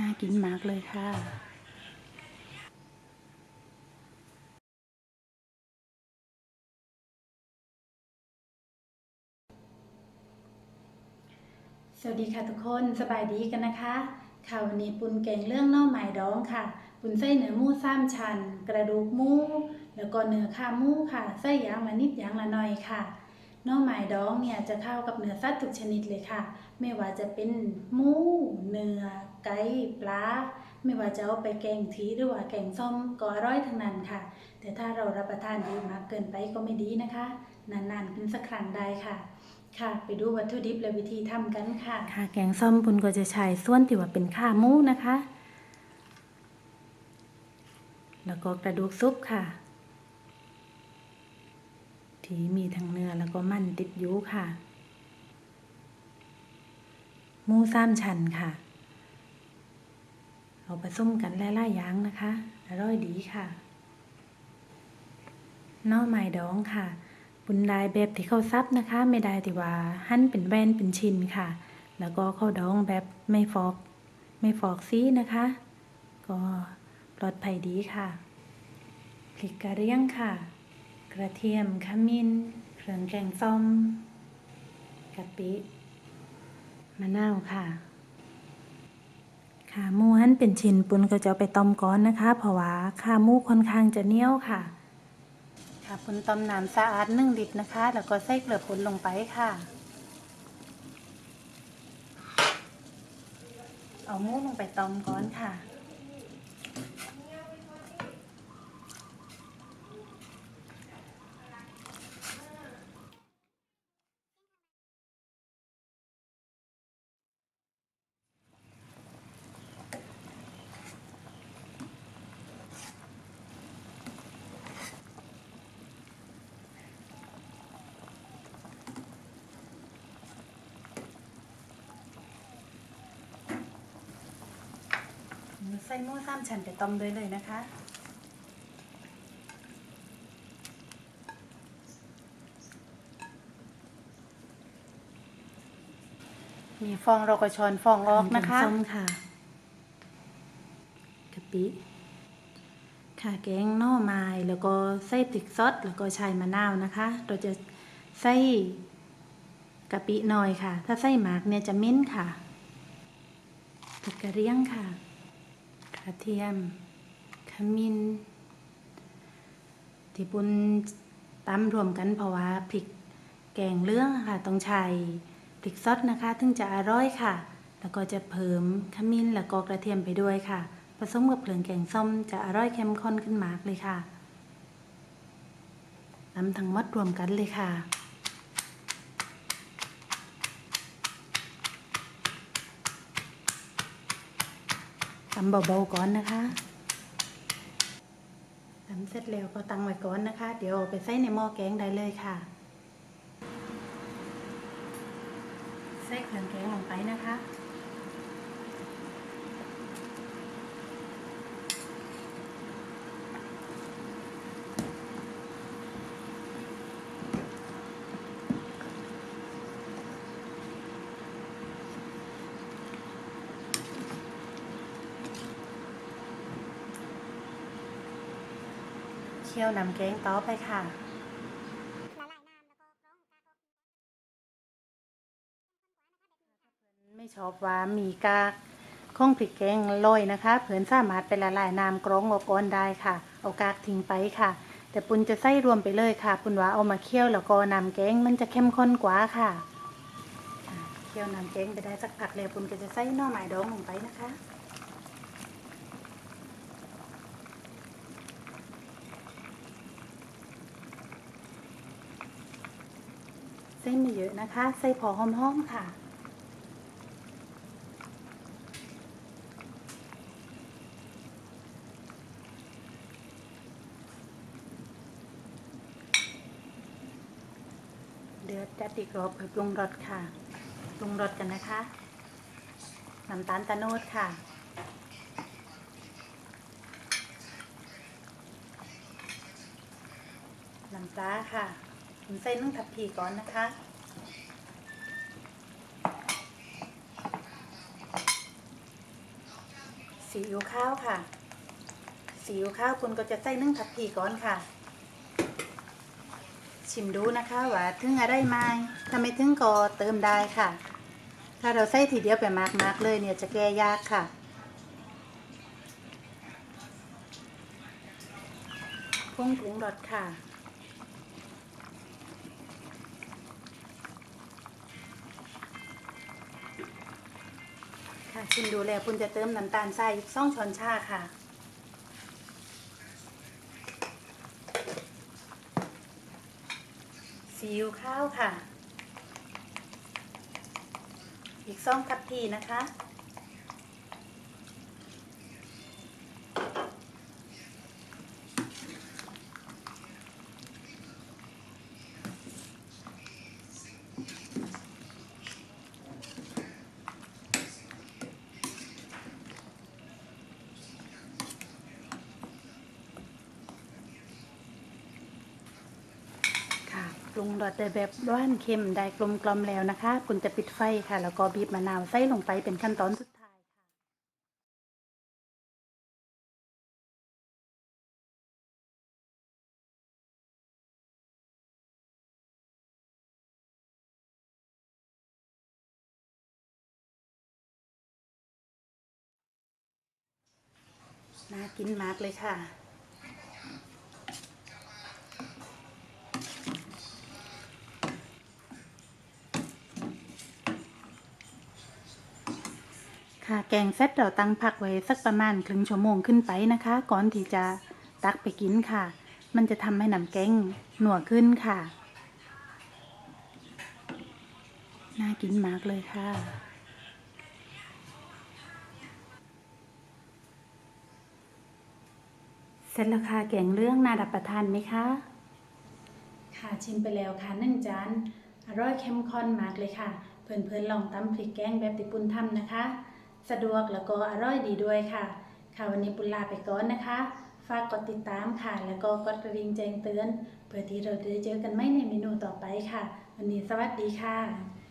น่ากินมากเลยค่ะสวัสดีค่ะทุกคนสบายดีกันนะคะค่ะวันนี้ปุนแกงเรื่องน่อไม้ดองค่ะปุนใส่เนื้อมูสามชั้นกระดูกมูแล้วก็เนื้อขามูค่ะใส่ยางละนิดยางละหน่อยค่ะ หน่อไม้ดองเนี่ยจะเข้ากับเนื้อสัตว์ทุกชนิดเลยค่ะ ไม่ว่าจะเป็นหมูเนื้อไก่ปลาไม่ว่าจะเอาไปแกงทีหรือว่าแกงส้มก็อร่อยทั้งนั้นค่ะ แต่ถ้าเรารับประทานเยอะมากเกินไปก็ไม่ดีนะคะ นานๆกินสักครั้งได้ค่ะ ค่ะ ไปดูวัตถุดิบและวิธีทำกันค่ะ ค่ะ แกงส้มปุนก็จะใช้ส่วนที่ว่าเป็นข้าหมูนะคะ แล้วก็กระดูกซุปค่ะ ที่มีทั้งเนื้อแล้วก็มันติดยู่ค่ะ มูสามชันค่ะ เอาผสมกันหลายๆอย่างนะคะ อร่อยดีค่ะน่อไม้ดองค่ะ บุญได้แบบที่เขาซับนะคะ ไม่ได้ที่ว่าหั่นเป็นแว่นเป็นชิ้นค่ะ แล้วก็เข้าดองแบบไม่ฟอก ไม่ฟอกซีนะคะ ก็ปลอดภัยดีค่ะพริกกระเรียงค่ะ กระเทียมขมิ้น เครื่องแกงส้มกะปิมะนาวค่ะขาหมูหั่นเป็นชิ้นปุนก็จะไปต้มก่อนนะคะ เพราะว่าขาหมูค่อนข้างจะเหนียวค่ะ ค่ะปุนต้มน้ำสะอาดหนึ่งลิตรนะคะ แล้วก็ใส่เกลือปุนลงไปค่ะ เอาหมูลงไปต้มก่อนค่ะ ใส่หมูสามชั้นไปต้มเลยเลยนะคะ มีฟองเราก็ช้อนฟองออกนะคะส้มค่ะกะปิค่ะแกงหน่อไม้แล้วก็ใส่พริกซดแล้วก็ใช้มะนาวนะคะ เราจะใส่กะปิหน่อยค่ะ ถ้าใส่หมากเนี่ยจะเม้นค่ะพริกกระเรียงค่ะ ระเทียม ขมิ้น ที่ปุนตำรวมกันเพราะว่าพริกแกงเรื่องค่ะ ต้องใช้พริกซดนะคะ ถึงจะอร่อยค่ะ แล้วก็จะเพิ่มขมิ้นแล้วก็กระเทียมไปด้วยค่ะ ผสมกับเครื่องแกงส้มจะอร่อยเข้มข้นขึ้นมากเลยค่ะตำทั้งหมดรวมกันเลยค่ะำเบาๆก่อนนะคะทำเสร็จแล้วก็ตั้งไว้ก่อนนะคะ เดี๋ยวไปใส่ในหม้อแกงได้เลยค่ะ ใส่เครื่องแกงลงไปนะคะ เคี่ยวน้ำแกงต่อไปค่ะ ไม่ชอบว่ามีกากข้องพริกแกงลอยนะคะเผื่อนสามารถไปละลายน้ำกรองออกก่อนได้ค่ะ เอากากทิ้งไปค่ะ แต่ปุนจะใส่รวมไปเลยค่ะ ปุนว่าเอามาเคี่ยวแล้วก็น้ำแกงมันจะเข้มข้นกว่าค่ะค่ะเคี่ยวน้ำแกงไปได้สักพักแล้วปุนก็จะใส่หน่อไม้ดองลงไปนะคะ เส้นไม่เยอะนะคะ ใส่พอหอมๆค่ะ เดือดจะติดรอบเพื่อปรุงรสค่ะ ปรุงรสกันนะคะ น้ำตาลตะโนดค่ะน้ำปลาค่ะ ใส่นึ่งทับพีก่อนนะคะนซีอิ๊วข้าวค่ะซีอิ๊วข้าวคุณก็จะใส่นึ่งทับพีก่อนค่ะ ชิมดูนะคะว่าถึงอะไรไหมถ้าไม่ถึงก็เติมได้ค่ะ ถ้าเราใส่ทีเดียวไปมากๆเลยเนี่ยจะแก้ยากค่ะผงปรุงรสค่ะ ค่ะชิมดูแล้วคุณจะเติมน้ำตาลทรายอีกสองช้อนชาค่ะ ซีอิ๊วข้าวค่ะ อีกสองคัพพีนะคะ ค่ะป รุงรสได้แบบร้านเค็มได้กลมกลอมแล้วนะคะ คุณจะปิดไฟค่ะ แล้วก็บีบมะนาวใส่ลงไปเป็นขั้นตอนสุดท้ายค่ะน่ากินมากเลยค่ะ ค่ะแกงเสร็จเราตั้งพักไว้สักประมาณครึ่งชั่วโมงขึ้นไปนะคะ ก่อนที่จะตักไปกินค่ะ มันจะทำให้น้ำแกงหนัวขึ้นค่ะ น่ากินมากเลยค่ะเสร็จแล้วค่ะแกงเรื่องน่ารับประทานไหมคะ ค่ะชิมไปแล้วค่ะหนึ่งจานอร่อยเข้มข้นมากเลยค่ะ เพื่อนๆลองตำพริกแกงแบบติปุนทำนะคะ สะดวกแล้วก็อร่อยดีด้วยค่ะ ค่ะวันนี้ปุนลาไปก่อนนะคะ ฝากกดติดตามค่ะ แล้วก็กดกระดิ่งแจ้งเตือน เพื่อที่เราจะได้เจอกันไม่ในเมนูต่อไปค่ะ วันนี้สวัสดีค่ะ